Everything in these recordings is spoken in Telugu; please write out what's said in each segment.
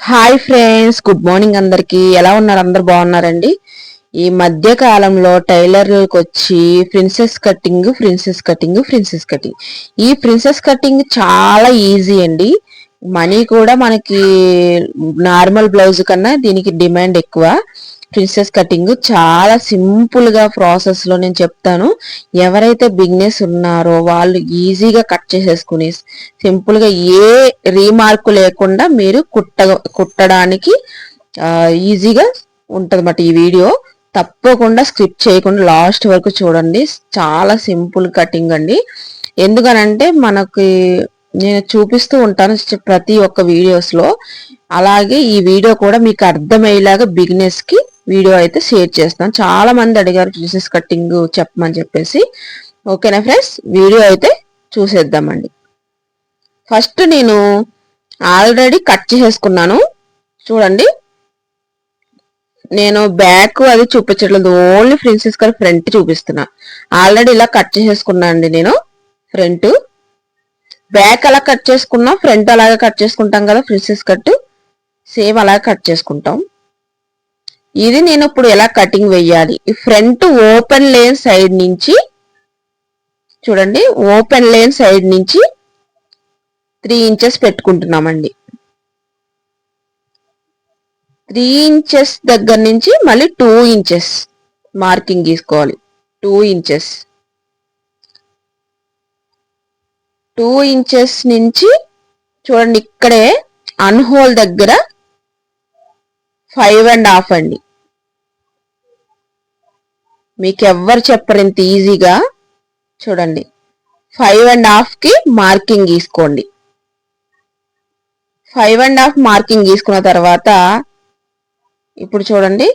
హాయ్ ఫ్రెండ్స్ గుడ్ మార్నింగ్ అందరికీ. ఎలా ఉన్నారు? అందరు బాగున్నారండి? ఈ మధ్య కాలంలో టైలర్లకు వచ్చి princess cutting princess cutting princess cutting. ఈ ప్రిన్సెస్ కటింగ్ చాలా ఈజీ అండి. మనీ కూడా మనకి నార్మల్ బ్లౌజ్ కన్నా దీనికి డిమాండ్ ఎక్కువ. ప్రిన్సెస్ కటింగ్ చాలా సింపుల్గా ప్రాసెస్లో నేను చెప్తాను. ఎవరైతే బిగ్నెస్ ఉన్నారో వాళ్ళు ఈజీగా కట్ చేసేసుకుని సింపుల్గా ఏ రీమార్క్ లేకుండా మీరు కుట్ట కుట్టడానికి ఈజీగా ఉంటదన్నమాట ఈ వీడియో. తప్పకుండా స్క్రిప్ట్ చేయకుండా లాస్ట్ వరకు చూడండి. చాలా సింపుల్ కటింగ్ అండి. ఎందుకనంటే మనకి నేను చూపిస్తూ ఉంటాను ప్రతి ఒక్క వీడియోస్లో అలాగే ఈ వీడియో కూడా మీకు అర్థమయ్యేలాగా బిగినెస్కి వీడియో అయితే షేర్ చేస్తాను. చాలా మంది అడిగారు డ్రెస్సెస్ కటింగ్ చెప్పమని చెప్పేసి. ఓకేనా ఫ్రెండ్స్ వీడియో అయితే చూసేద్దామండి. ఫస్ట్ నేను ఆల్రెడీ కట్ చేసేసుకున్నాను. చూడండి. నేను బ్యాక్ అది చూపించట్లేదు. ఓన్లీ ప్రిన్సెస్ కట్ ఫ్రంట్ చూపిస్తున్నా. ఆల్రెడీ ఇలా కట్ చేసేసుకున్నా అండి నేను ఫ్రంట్ బ్యాక్ అలా కట్ చేసుకున్నా ఫ్రంట్ అలాగే కట్ చేసుకుంటాం కదా ప్రిన్సెస్ కట్ సేమ్ అలాగే కట్ చేసుకుంటాం. ఇది నేను ఇప్పుడు ఎలా కటింగ్ వెయ్యాలి ఈ ఫ్రంట్ ఓపెన్ లేన్ సైడ్ నుంచి చూడండి ఓపెన్ లేన్ సైడ్ నుంచి త్రీ ఇంచెస్ పెట్టుకుంటున్నామండి. త్రీ ఇంచెస్ దగ్గర నుంచి మళ్ళీ టూ ఇంచెస్ మార్కింగ్ తీసుకోవాలి. టూ ఇంచెస్ టూ ఇంచెస్ నుంచి చూడండి ఇక్కడే అన్హోల్ దగ్గర ఫైవ్ అండ్ హాఫ్ అండి. మీకు ఎవ్వరు చెప్పరు ఇంత ఈజీగా? చూడండి. ఫైవ్ అండ్ హాఫ్కి మార్కింగ్ గీసుకోండి. ఫైవ్ అండ్ హాఫ్ మార్కింగ్ గీసుకున్న తర్వాత ఇప్పుడు చూడండి.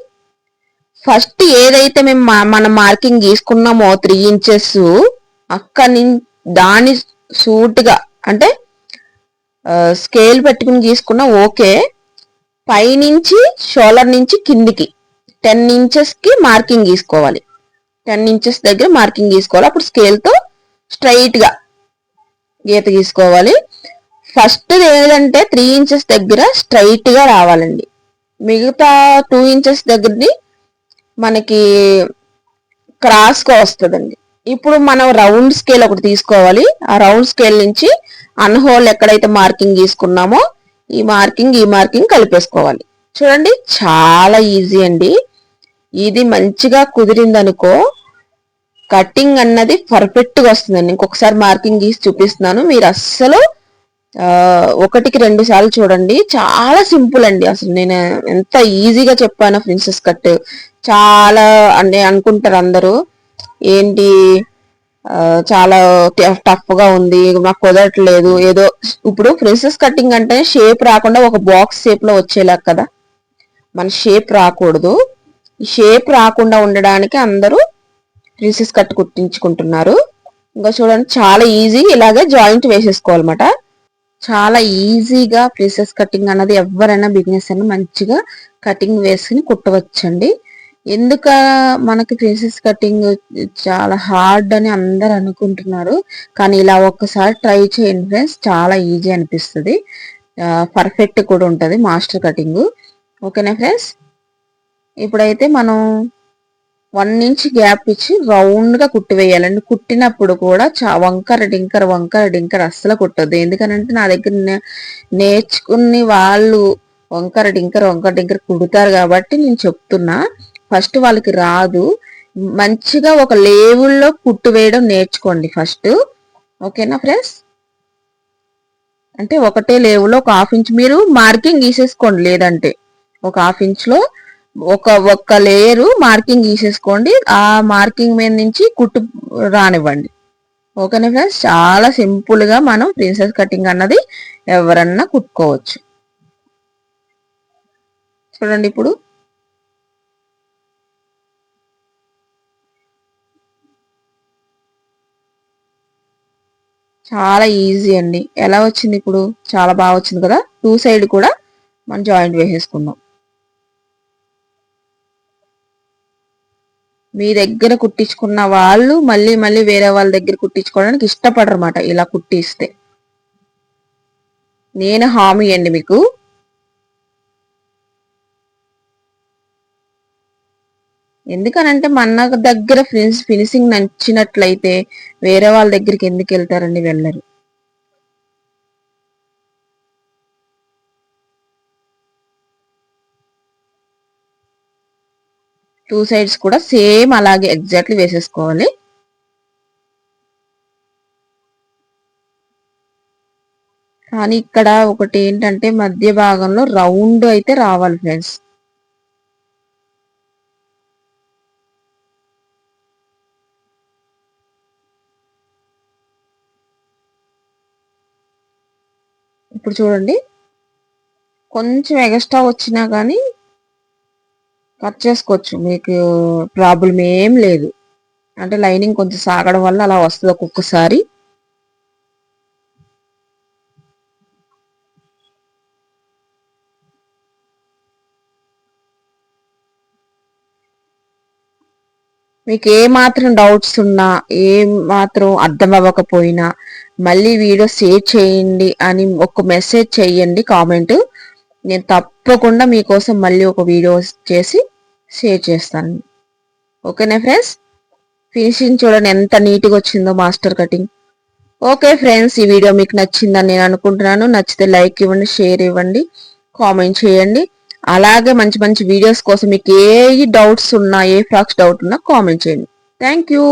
ఫస్ట్ ఏదైతే మేము మన మార్కింగ్ గీసుకున్నామో త్రీ ఇంచెస్ అక్కడి దాని సూట్గా అంటే స్కేల్ పెట్టుకుని గీసుకున్నా ఓకే. పైనుంచి షోలర్ నుంచి కిందికి టెన్ ఇంచెస్కి మార్కింగ్ గీసుకోవాలి. టెన్ ఇంచెస్ దగ్గర మార్కింగ్ గీసుకోవాలి అప్పుడు స్కేల్తో స్ట్రైట్గా గీత గీసుకోవాలి. ఫస్ట్ ఏదంటే త్రీ ఇంచెస్ దగ్గర స్ట్రైట్గా రావాలండి. మిగతా టూ ఇంచెస్ దగ్గరది మనకి క్రాస్గా వస్తుందండి. ఇప్పుడు మనం రౌండ్ స్కేల్ ఒకటి తీసుకోవాలి. ఆ రౌండ్ స్కేల్ నుంచి అన్హోల్ ఎక్కడైతే మార్కింగ్ తీసుకున్నామో ఈ మార్కింగ్ ఈ మార్కింగ్ కలిపేసుకోవాలి. చూడండి చాలా ఈజీ అండి. ఇది మంచిగా కుదిరింది అనుకో కటింగ్ అన్నది పర్ఫెక్ట్గా వస్తుందండి. ఇంకొకసారి మార్కింగ్ గీసి చూపిస్తున్నాను. మీరు అస్సలు ఒకటికి రెండు సార్లు చూడండి. చాలా సింపుల్ అండి అసలు. నేను ఎంత ఈజీగా చెప్పాను ప్రిన్సెస్ కట్. చాలా అంటే అనుకుంటారు అందరూ. ఏంటి చాలా టఫ్గా ఉంది నాకు కుదరట్లేదు. ఏదో ఇప్పుడు ప్రిన్సెస్ కటింగ్ అంటే షేప్ రాకుండా ఒక బాక్స్ షేప్లో వచ్చేలా కదా. మన షేప్ రాకూడదు. ఈ షేప్ రాకుండా ఉండడానికి అందరూ రీసెస్ కట్ కుట్టించుకుంటున్నారు. ఇంకా చూడండి చాలా ఈజీ ఇలాగే జాయింట్ వేసేసుకోవాలన్నమాట. చాలా ఈజీగా ప్రీసెస్ కటింగ్ అన్నది ఎవరైనా బిజినెస్ అయినా మంచిగా కటింగ్ వేసుకుని కుట్టవచ్చండి. ఎందుక మనకి ప్రిన్సెస్ కటింగ్ చాలా హార్డ్ అని అందరు అనుకుంటున్నారు. కానీ ఇలా ఒక్కసారి ట్రై చేయండి ఫ్రెండ్స్ చాలా ఈజీ అనిపిస్తుంది. పర్ఫెక్ట్ కూడా ఉంటుంది మాస్టర్ కటింగ్ ఓకేనా ఫ్రెండ్స్ ఇప్పుడైతే మనం వన్ ఇంచ్ గ్యాప్ ఇచ్చి రౌండ్గా కుట్టి వేయాలండి. కుట్టినప్పుడు కూడా చా వంకర డింకర వంకర డింకర అస్సలు కుట్టద్దు. ఎందుకనంటే నా దగ్గర నేర్చుకుని వాళ్ళు వంకర డింకర వంకర డింకర కుడతారు కాబట్టి నేను చెప్తున్నా ఫస్ట్ వాళ్ళకి రాదు. మంచిగా ఒక లేవుల్లో కుట్టు వేయడం నేర్చుకోండి ఫస్ట్ ఓకేనా ఫ్రెండ్స్? అంటే ఒకటే లేవులో ఒక హాఫ్ ఇంచ్ మీరు మార్కింగ్ గీసేసుకోండి లేదంటే. ఒక హాఫ్ ఇంచ్లో ఒక ఒక్క లేయరు మార్కింగ్ గీసేసుకోండి ఆ మార్కింగ్ మీద నుంచి కుట్టు రానివ్వండి. ఓకేనా ఫ్రెండ్స్ చాలా సింపుల్గా మనం ప్రిన్సెస్ కటింగ్ అన్నది ఎవరన్నా కుట్టుకోవచ్చు. చూడండి ఇప్పుడు. చాలా ఈజీ అండి. ఎలా వచ్చింది ఇప్పుడు? చాలా బాగా వచ్చింది కదా? టూ సైడ్ కూడా మనం జాయింట్ వేసేసుకుందాం మీ దగ్గర కుట్టించుకున్న వాళ్ళు మళ్ళీ మళ్ళీ వేరే వాళ్ళ దగ్గర కుట్టించుకోవడానికి ఇష్టపడరు అనమాట ఇలా కుట్టిస్తే. నేను హామీ అండి మీకు. ఎందుకనంటే మన దగ్గర ఫినిషింగ్ నచ్చినట్లయితే వేరే వాళ్ళ దగ్గరికి ఎందుకు వెళ్తారండి వెళ్ళరు. టూ సైడ్స్ కూడా సేమ్ అలాగే ఎగ్జాక్ట్లీ వేసేసుకోవాలి. కానీ ఇక్కడ ఒకటి ఏంటంటే మధ్య భాగంలో రౌండ్ అయితే రావాలి ఫ్రెండ్స్. ఇప్పుడు చూడండి. కొంచెం ఎగస్ట్రా వచ్చినా కానీ కట్ చేసుకోవచ్చు. మీకు ప్రాబ్లం ఏం లేదు. అంటే లైనింగ్ కొంచెం సాగడం వల్ల అలా వస్తుంది ఒక్కొక్కసారి. మీకు ఏ మాత్రం డౌట్స్ ఉన్నా ఏ మాత్రం అర్థం అవ్వకపోయినా మళ్ళీ వీడియో సేవ్ చేయండి అని ఒక మెసేజ్ చేయండి కామెంట్. నేను తప్పకుండా మీకోసం మళ్ళీ ఒక వీడియో చేసి షేర్ చేస్తాను. ఓకేనా ఫ్రెండ్స్? ఫినిషింగ్ చూడండి ఎంత నీట్గా వచ్చిందో మాస్టర్ కటింగ్. ఓకే ఫ్రెండ్స్ ఈ వీడియో మీకు నచ్చిందని నేను అనుకుంటున్నాను. నచ్చితే లైక్ ఇవ్వండి షేర్ ఇవ్వండి కామెంట్ చేయండి. అలాగే మంచి మంచి వీడియోస్ కోసం మీకు ఏ డౌట్స్ ఉన్నా ఏ ఫ్రాక్స్ డౌట్ ఉన్నా కామెంట్ చేయండి. Thank you